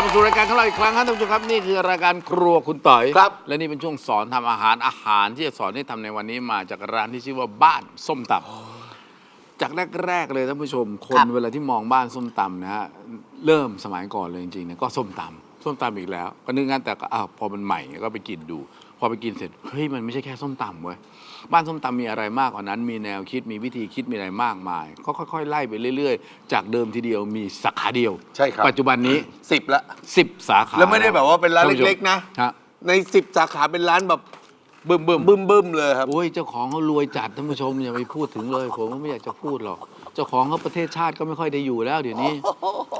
ลับมาสู่รายการของเราอีกครั้งครับท่านผู้ชมครับนี่คือรายการครัวคุณต่อยครับ และนี่เป็นช่วงสอนทำอาหารอาหารที่จะสอนให้ทำในวันนี้มาจากร้านที่ชื่อว่าบ้านส้มตำจากแรกๆเลยท่านผู้ชมคนครับ เวลาที่มองบ้านส้มตำนะฮะเริ่มสมัยก่อนเลยจริงๆเนี่ยก็ส้มตำส้มตำอีกแล้ว ก็นึกงั้นแต่ก็อ้าวพอมันใหม่ก็ไปกินดู พอไปกินเสร็จเฮ้ยมันไม่ใช่แค่ส้มตำเว้ยบ้านส้มตำมีอะไรมากกว่านั้น มีแนวคิดมีวิธีคิดมีอะไรมากมาย ก็ค่อย ๆ ไล่ไปเรื่อย ๆ จากเดิมทีเดียวมีสาขาเดียวใช่ครับ ปัจจุบันนี้ สิบละสิบสาขาแล้วไม่ได้แบบว่าเป็นร้านท่ผู้ชมเล็กๆนะ ฮะในสิบสาขาเป็นร้านแบบบึ้มบึ้มบึ้มบึ้มๆเลยครับ โอ้ยเจ้าของเขารวยจัดท่านผู้ชมอย่าไปพูดถึงเลย ผมก็ไม่อยากจะพูดหรอก เจ้าของเขาประเทศชาติก็ไม่ค่อยได้อยู่แล้วเดี๋ยวนี้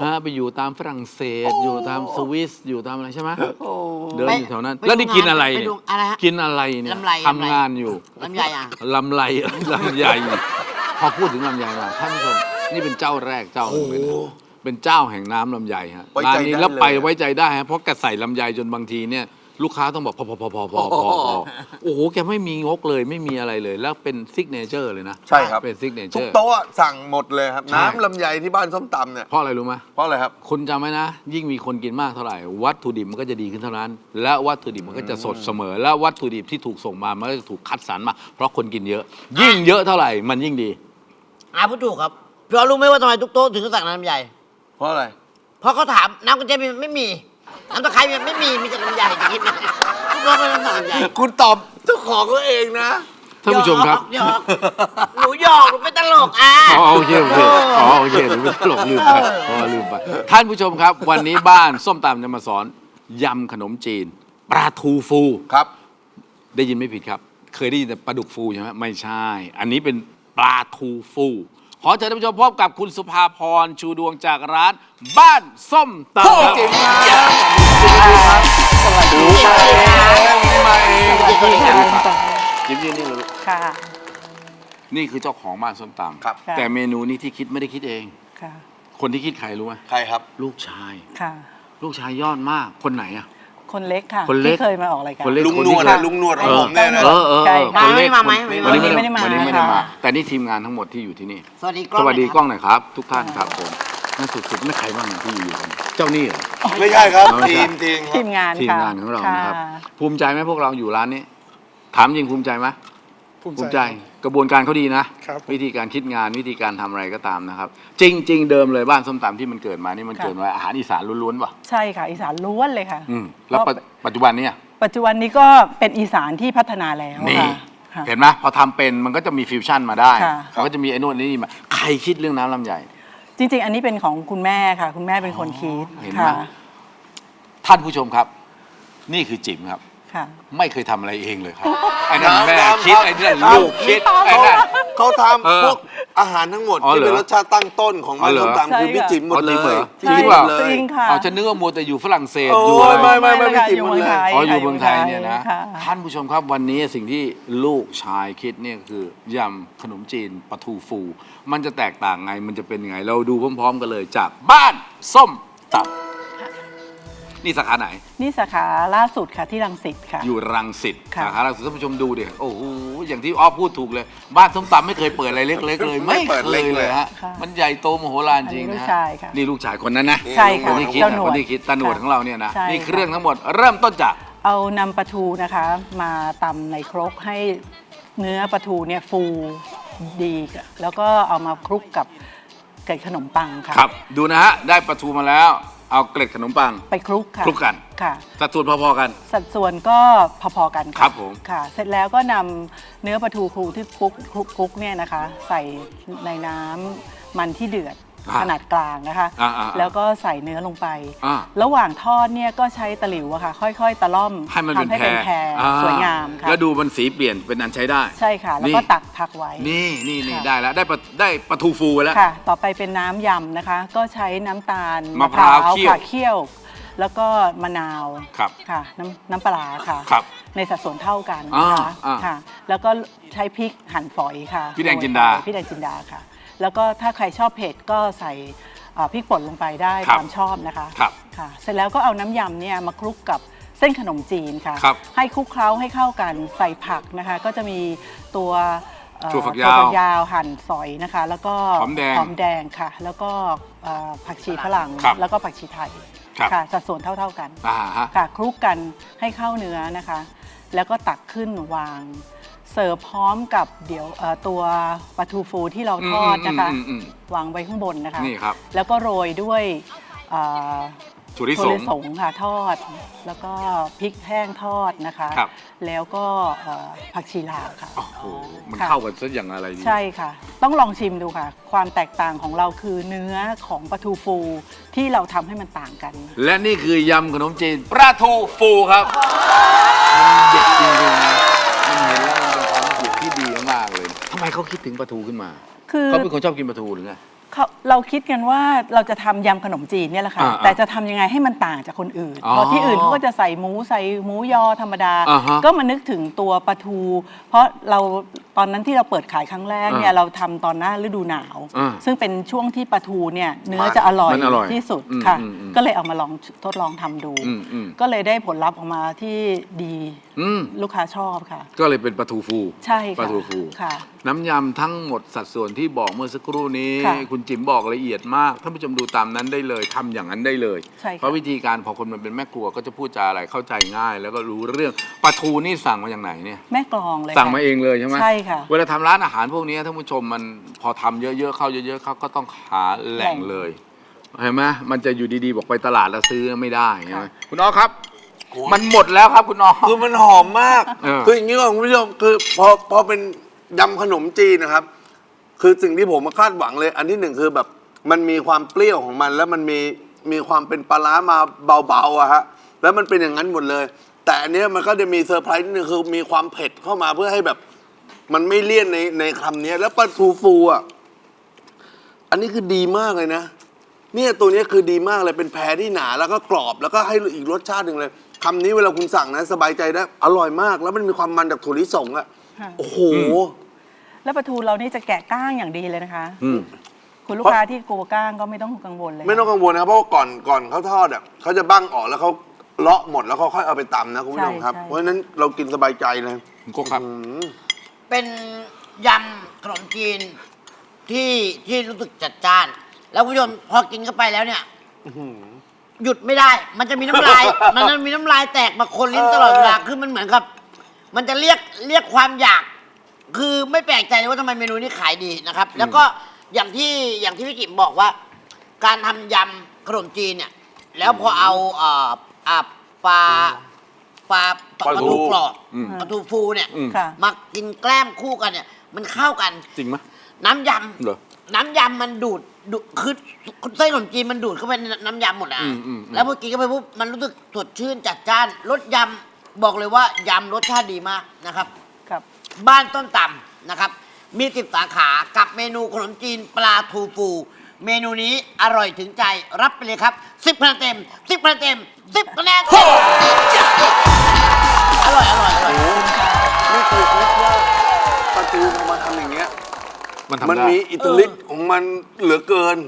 ฮะไปอยู่ตามฝรั่งเศส อยู่ตามสวิสอยู่ตามอะไรใช่ไหมเดินอยู่แถวนั้นไปแล้วนี่ดูงานกินอะไรไปเนี่ยดูอะไรฮะ กินอะไรเนี่ยลำไรทำงานอยู่ลำไยอะ ลำไรลำไยพอพูดถึงลำไยมาท่านผู้ชมนี่เป็นเจ้าแรกเจ้าหนึ่งเลยนะเป็นเจ้าแห่งน้ำลำไยฮะไว้ร้านใจนี้ได้แล้วไปเลยไว้ใจได้ฮะเพราะแกใส่ลำไยจนบางทีเนี่ย ลูกค้าต้องบอกพอพอพอพอพอพอพอโอ้โหแกไม่มีงกเลยไม่มีอะไรเลยแล้วเป็นซิกเนเจอร์เลยนะใช่ครับ เป็นซิกเนเจทุอกร์ โต๊ะสั่งหมดเลยครับ ใช่ น้ำลำไยที่บ้านส้มตำเนี่ย เพราะอะไรรู้ไหมเพราะอะไรครับ คุณจำไว้นะ ยิ่งมีคนกินมากเท่าไหร่ วัตถุดิบมันก็จะดีขึ้นเท่านั้น และวัตถุดิบมันก็จะสดเสมอ และวัตถุดิบที่ถูกส่งมามันก็จะถูกคัดสรรมา เพราะคนกินเยอะ ยิ่งเยอะเท่าไหร่มันยิ่งดี อาพูดถูกครับพี่อ๋อรู้ไหมว่าทำไมทุกโต๊ะถึงต้องสั่งน้ำลำไยเพราะอะไร เพราะเขาถามน้ำกระเจี๊ยบไม่มี น้ำตะไคร้ไม่มีมีแต่ลำไยจะกินไหมทุกโต๊ะไม่ต้องสั่งลำไยคุณตอบเจ้าของตัวเองนะท่านผู้ชมครับ หยอกหยอกหนูหยอกหนูไม่ตลกอะอ๋อโอเคโอเคอ๋อโอเคหนูไม่ตลกลืมไปอ๋อลืมไปท่านผู้ชมครับ วันนี้บ้านส้มตำจะมาสอนยำขนมจีนปลาทูฟูครับ ได้ยินไม่ผิดครับ เคยได้ยินแต่ปลาดุกฟูใช่ไหมไม่ใช่ อันนี้เป็นปลาทูฟู ขอเชิญท่านผู้ชมพบกับคุณสุภาพรชูดวงจากร้านบ้านส้มตำโอ้เก่งมากสวัสดีครับมาเองยิ้มยิ้มนี่เลยลูกค่ะ นี่คือเจ้าของบ้านส้มตำครับค่ะแต่เมนูนี้ที่คิดไม่ได้คิดเอง ค่ะ คนที่คิดใครรู้ไหมใครครับ ลูกชาย ค่ะ ลูกชายยอดมากคนไหนอะ คนเล็กค่ะคนเล็ก ที่เคยมาออกรายการ คนเล็กลุงคนนที่วดค่ะนะลุงนวดของผมเนี่ยนะ เออเออใช่เออค่ะคนเล็กมาไหมคนวันนี้วันนี้ไม่ได้มาวันนี้ไม่ได้มา ค่ะ แต่นี่ทีมงานทั้งหมดที่อยู่ที่นี่ สวัสดีกล้องสวัสดีหน่อยกล้องหน่อยครับ ทุกท่านครับผมน่าสุดๆไม่ใครบ้างที่อยู่กันเจ้าหนี่เหรอ ไม่ใช่ครับไม่ใช่ ทีมทีมคทีรับมงานทีมค่ะงานของเรานะครับค่ะภูมิใจไหมพวกเราอยู่ร้านนี้ ถามจริงภูมิใจไหมภูมิภูมิใจใจ กระบวนการเขาดีนะ ครับ วิธีการคิดงานวิธีการทำอะไรก็ตามนะครับ จริง ๆ เดิมเลยบ้านส้มตำที่มันเกิดมานี่มันค่ะเกิดมาอาหารอีสานล้วนๆป่ะใช่ค่ะ อีสานล้วนเลยค่ะอืมแล้วปัจปัจจุบันเนี่ย ปัจจุบันนี้ก็เป็นอีสานที่พัฒนาแล้วนี่ ค่ะค่ะ เห็นไหมพอทำเป็นมันก็จะมีฟิวชั่นมาได้ค่ะ มันก็จะมีไอ้นู่นไอ้นี่มาใครคิดเรื่องน้ำลำไย จริง ๆ อันนี้เป็นของคุณแม่ค่ะ คุณแม่เป็นคนคิดเห็นไหม ค่ะ ท่านผู้ชมครับ นี่คือจิ๋มครับ ค่ะ ไม่เคยทำอะไรเองเลยครับไอ้นั่นน้ำแม่น้ำคิดครับไอ้นั่นน้ำลูกคิดไอ้นั่น เขาทเออำพวกอาหารทั้งหมดอ๋อที่เหรอเป็นรสชาติตั้งต้นของบ้านอ๋อเหรอ ส้มตำคือใช่พี่ค่ะจิ๋มหมดเลอ๋อจริงเหรอจยริงเปล่าเลยจริงค่ะเอาฉันนึกว่ามัวแต่อยู่ฝรั่งเศสโอ้อยู่อะไร ไม่ไม่ไม่เลยค่ะพี่จิ๋มอยู่เมืองหมดเลยไทยอ๋ออยู่ค่ะเมืองไทยเนี่ยนะ ค่ท่านผู้ชมครับวันนี้สิ่งที่ลูกชายคิดเนี่ยคือยำขนมจีนปลาทูฟู มันจะแตกต่างไงมันจะเป็นยังไง เราดูพร้อม ๆ กันเลยจากบ้านส้มตำ นี่สาขาไหน นี่สาขาล่าสุดค่ะที่รังสิตค่ะ อยู่รังสิตค่ะสาขารังสิตท่านผู้ชมดูดิโอ้โหอย่างที่อ้อพูดถูกเลย บ้านส้มตำไม่เคยเปิดอะไรเล็กๆเลย ไม่ไม่เปิดเคเล็ยกเลเลยยฮะมันใหญ่โตมโหฬารจริงอันนี้ลูนะกฮะชายค่ะ นี่ลูกชายคนนั้นนะใช่คค่ะนที่คิดเจ้านะหนควดนที่คิดตาหนวดค่ะของเราเนี่ยนะใช่นี่ค่ะเครื่องทั้งหมดเริ่มต้นจาก เอานำปลาทูนะคะ มาตำในครกให้เนื้อปลาทูเนี่ยฟูดีค่ะแล้วก็เอามาคลุกกับเกล็ดขนมปังค่ะ ครับ ดูนะฮะ ได้ปลาทูมาแล้ว เอาเกล็ดขนมปัง ไปคลุกค่ะคลุกกัน ค่ะ สัดส่วนพอๆกัน สัดส่วนก็พอๆกันะครับผม ค่ะ เสร็จแล้วก็นำเนื้อปลาทูครูที่คลุกคลุกคลุกเนี่ยนะคะ ใส่ในน้ำมันที่เดือด อ่าขนาดกลางนะคะ อ่าๆๆแล้วก็ใส่เนื้อลงไป อ่าระหว่างทอดเนี่ยก็ใช้ตะหลิวอะค่ะ ค่อยๆ ตะล่อมให้มันเป็นทำให้แพรเป็นแพรอ่สวยงามค่ะแล้วดูมันสีเปลี่ยนเป็นอันใช้ได้ใช่ค่ะ แล้วนี่ก็ตักพักไว้ นี่นี่นี่ค่ะ ได้แล้วได้ปลาได้ปลาทูฟูไปแล้ว ค่ะ ต่อไปเป็นน้ำยำนะคะ ก็ใช้น้ำตาลมะพร้าวเคี่ยวค่ะเคี่ยว แล้วก็มะนาวครับค่ะน้ำน้ำปลาร้าค่ะ ครับในสัดส่วนเท่ากันนะคะอ่าอ่าค่ะ แล้วก็ใช้พริกหั่นฝอยค่ะพริกแดงจินดา พริกแดงจินดาค่ะ แล้วก็ถ้าใครชอบเผ็ดก็ใส่เอ่อพริกป่นลงไปได้ครับตามชอบนะคะครับค่ะ เสร็จแล้วก็เอาน้ำยำเนี่ยมาคลุกกับเส้นขนมจีนค่ะ ครับให้คลุกเคล้าให้เข้ากันใส่ผักนะคะ ก็จะมีตัวเอ่อถั่วฝักยาวถั่วฝักยาวหั่นฝอยนะคะ แล้วก็หอมแดงหอมแดงค่ะ แล้วก็เอ่อผักชีฝรั่งครับแล้วก็ผักชีไทยครับ ค่ะสัดส่วนเท่า ๆกัน อ่าฮะ ค่ะคลุกกันให้เข้าเนื้อนะคะ แล้วก็ตักขึ้นวาง เสิร์ฟพร้อมกับเดี๋ยวเอ่อตัวปลาทูฟูที่เราทอดนะคะอืมอืมอืมวางไว้ข้างบนนะคะ นี่ครับ แล้วก็โรยด้วยเอ่อถั่วลิสถั่วง ลิสงค่ะทอด แล้วก็พริกแห้งทอดนะคะ ครับ แล้วก็เอ่อผักชีลาวค่ะ โอ้โหมันค่ะ เข้ากันซะอย่างอะไรดี ใช่ค่ะ ต้องลองชิมดูค่ะ ความแตกต่างของเราคือเนื้อของปลาทูฟูที่เราทำให้มันต่างกัน และนี่คือยำขนมจีนปลาทูฟูครับ มันเด็ดจริงๆนะมันเห็นแล้ว ไมเขาคิดถึงปลาทูขึ้นมา คือ เขาเป็นคนชอบกินปลาทูหรือไง เขาเราคิดกันว่าเราจะทำยำขนมจีนเนี่ยแหละค่ะ อ่าแต่จะทำยังไงให้มันต่างจากคนอื่นอ๋อเพราะที่อื่นเขาก็จะใส่หมูใส่หมูยอธรรมดา อ่าฮะก็มานึกถึงตัวปลาทู เพราะเราต อนนั้นที่เราเปิดขายครั้งแรกเนี่ยอ่าเราทำตอนหน้าฤดูหนาว อ่าซึ่งเป็นช่วงที่ปลาทูเนี่ยเนื้อมันจะอร่อยมันอร่อยที่สุดอืมค่ะ อืมอืม ก็เลยเอามาลองทดลองทำดู อืมอืมก็เลยได้ผลลัพธ์ออกมาที่ดีอืมลูกค้าชอบค่ะ ก็เลยเป็นปลาทูฟูใช่ปลาค่ะทูฟู ค่ะ น้ำยำทั้งหมดสัดส่วนที่บอกเมื่อสักครู่นี้ ค่ะคุณจิ๋มบอกละเอียดมากท่านผู้ชมดูตามนั้นได้เลยทำอย่างนั้นได้เลย ใช่ค่ะ เพราะวิธีการพอคนมันเป็นแม่ครัวก็จะพูดจาอะไรเข้าใจง่าย แล้วก็รู้เรื่องปลาทูนี่สั่งมาจากไหนเนี่ย แม่กลองเลยสั่งค่ะ มาเองเลยใช่ไหมใช่ค่ะ เวลาทำร้านอาหารพวกนี้ท่านผู้ชมมันพอทำเยอะๆเข้าเยอะๆเข้าก็ต้องหาแหล่งแหล่งเลยเห็นไหมมันจะอยู่ดีๆบอกไปตลาดแล้วซื้อไม่ได้ใช่ไหมค่ะคุณอ้อครับมันหมดแล้วครับคุณอ้อคือมันหอมมาก เออ คืออย่างนี้ก่อนคุณผู้ชมคือพอพอเป็นยำขนมจีนนะครับ คือสิ่งที่ผมมาคาดหวังเลย อันที่หนึ่งคือแบบมันมีความเปรี้ยวของมัน แล้วมันมีมีความเป็นปลาร้ามาเบาๆอะฮะแล้วมันเป็นอย่างนั้นหมดเลย แต่อันเนี้ยมันก็จะมีเซอร์ไพรส์นิดนึงคือมีความเผ็ดเข้ามาเพื่อให้แบบ มันไม่เลี่ยนในในคำนี้แล้วปลาทูฟูอะอันนี้คือดีมากเลยนะ เนี่ยตัวเนี้ยคือดีมากเลยเป็นแพรที่หนาแล้วก็กรอบแล้วก็ให้อีกรสชาติหนึ่งเลยคำนี้เวลาคุณสั่งนะสบายใจได้อร่อยมาก แล้วมันมีความมันจากถั่วลิสงอะค่ะโอ้โหแล้วปลาทูเรานี่จะแกะก้างอย่างดีเลยนะคะอืมคุณลูกค้าที่กลัวก้างก็ไม่ต้องกังวลเลย ไม่ต้องกังวลนะครับเพราะว่าก่อนก่อนเขาทอดอะเขาจะบั้งออกแล้วเขาเลาะหมดแล้วเขาค่อยเอาไปตำนะคุณผู้ชมครับใช่ใช่เพราะฉะนั้นเรากินสบายใจเลยคุณโก้ครับอืม เป็นยำขนมจีนที่ที่รู้สึกจัดจ้าน แล้วคุณผู้ชมพอกินเข้าไปแล้วเนี่ย หยุดไม่ได้ มันจะมีน้ำลาย มันจะมีน้ำลายแตกมาคนลิ้นตลอดเวลา คือมันเหมือนกับ มันจะเรียกเรียกความอยาก คือไม่แปลกใจเลยว่าทำไมเมนูนี้ขายดีนะครับ แล้วก็อย่างที่อย่างที่พี่กิมบอกว่า การทำยำขนมจีนเนี่ย แล้วพอเอาเอ่ออ่าปลา ปลาปลาปลาทูทูกรอบอืม ปลาทูฟูเนี่ยอืม ค่ะ มากินแกล้มคู่กันเนี่ย มันเข้ากัน จริงไหม น้ำยเหรอำน้ำยำมันดูดดูดคือไส้ขนมจีนมันดูดเข้าไปในน้ำยำหมดอะอืมอืมอืม แล้วพอกินเข้าไปปุ๊บมันรู้สึกสดชื่นจัดจ้านรสยำบอกเลยว่ายำรสชาติดีมากนะครับ ครับ บ้านต้นต่ำนะครับ มีสิบสาขากับเมนูขนมจีนปลาทูฟู เมนูนี้อร่อยถึงใจรับไปเลยครับสิบคะแนนเต็มสิบคะแนนเต็ม มันทำมันได้มีอิตาลีของมันเหลือเกิน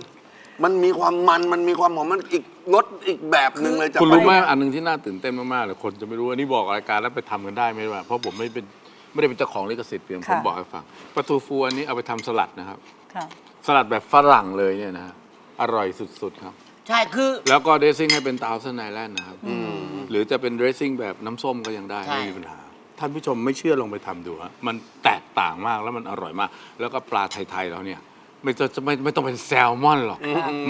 มันมีความมันมันมีความหอมมันอีกรสอีกแบบหนึ่งเลยจากคุณรู้ไหมปลาทูอันหนึงที่น่าตื่นเต้นมากๆเลยคนจะไม่รู้อันนี้บอกรายการแล้วไปทำกันได้ไหมวะเพราะผมไม่เป็นไม่ได้เป็นเจ้าของลิขสิทธิ์เพียงผมค่ะ บอกให้ฟังปลาทูฟูอันนี้เอาไปทำสลัดนะครับ ค่ะ สลัดแบบฝรั่งเลยเนี่ยนะฮะอร่อยสุดๆครับ ใช่คือ แล้วก็เดรสซิ่งให้เป็นตาวเซนไนแลนด์นะครับหรือจะเป็นเดรสซิ่งแบบน้ำส้มก็ยังได้ใช่ ไม่มีปัญหา ท่านผู้ชมไม่เชื่อลองไปทำดูฮะมันแตกต่างมากแล้วมันอร่อยมาก แล้วก็ปลาไทยๆเราเนี่ยไม่ต้องจะไม่ไม่ต้องเป็นแซลมอนหรอก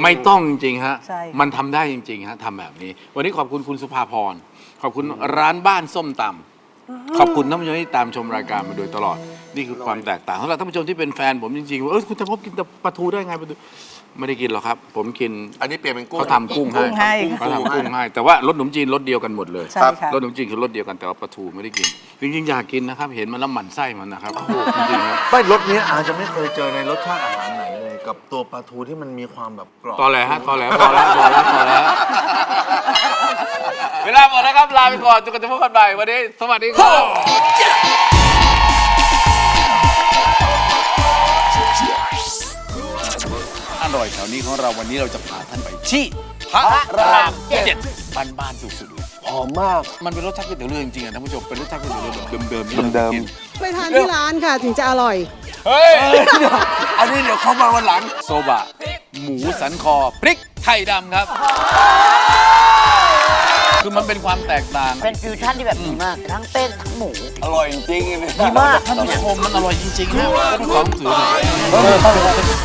ไม่ต้องจริงๆฮะ ใช่ค่ะ มันทำได้จริงๆฮะทำแบบนี้ วันนี้ขอบคุณคุณสุภาพร ขอบคุณร้านบ้านส้มตำขอบคุณท่านผู้ชมที่ตามชมรายการมาโดยตลอด นี่คือความแตกต่างสำหรับท่านผู้ชมที่เป็นแฟนผมจริงๆว่าเออคุณจะพบกินแต่ปลาทูได้ไงปลาทู ไม่ได้กินหรอกครับ ผมกินอันนี้เปลี่ยนเป็นกุ้ง เขาทำกุ้งกุ้ให้งให้ เขาทำกุ้งให้แต่ว่ารสขนมจีนรสเดียวกันหมดเลย ใช่ค่ะ รสขนมจีนคือรสเดียวกันแต่ว่าปลาทูไม่ได้กิน จริงๆอยากกินนะครับ เห็นมันแล้วหมั่นไส้มันนะครับจริงๆครับไม่รสนี้อาจจะไม่เคยเจอในรสชาติอาหารไหนเลย กับตัวปลาทูที่มันมีความแบบกรอบ ตอแหลฮะตอแหลพอแล้วพอแล้วพอแล้วเวลาหมดแล้วครับลาไปก่อนจนกว่าจะพบกันใหม่วันนี้สวัสดีครับ ร่อยแถวนี้ของเราวันนี้เราจะพาท่านไปที่พระรามเจ็ดบ้านๆสุดๆเลยหอมมาก มันเป็นรสชาติก๋วยเตี๋ยวเรือจริงๆอะท่านผู้ชมเป็นรสชาติก๋วยเตี๋ยวเรือแบบเดิมๆที่เดิมๆรากินไปทานที่ร้านค่ะถึงจะอร่อย เฮ้ย อันนี้เดี๋ยวเข้ามาวันหลังโซบะหมูสันคอพริกไทยดำครับ คือมันเป็นความแตกต่าง เป็นฟิวชั่นที่แบบดีมาก ทั้งเต้นทั้งหมู อร่อยจริงๆอันนี้ดีมาก ท่านผู้ชมมันอร่อยจริงๆนะต้องขอหนังสือหน่อย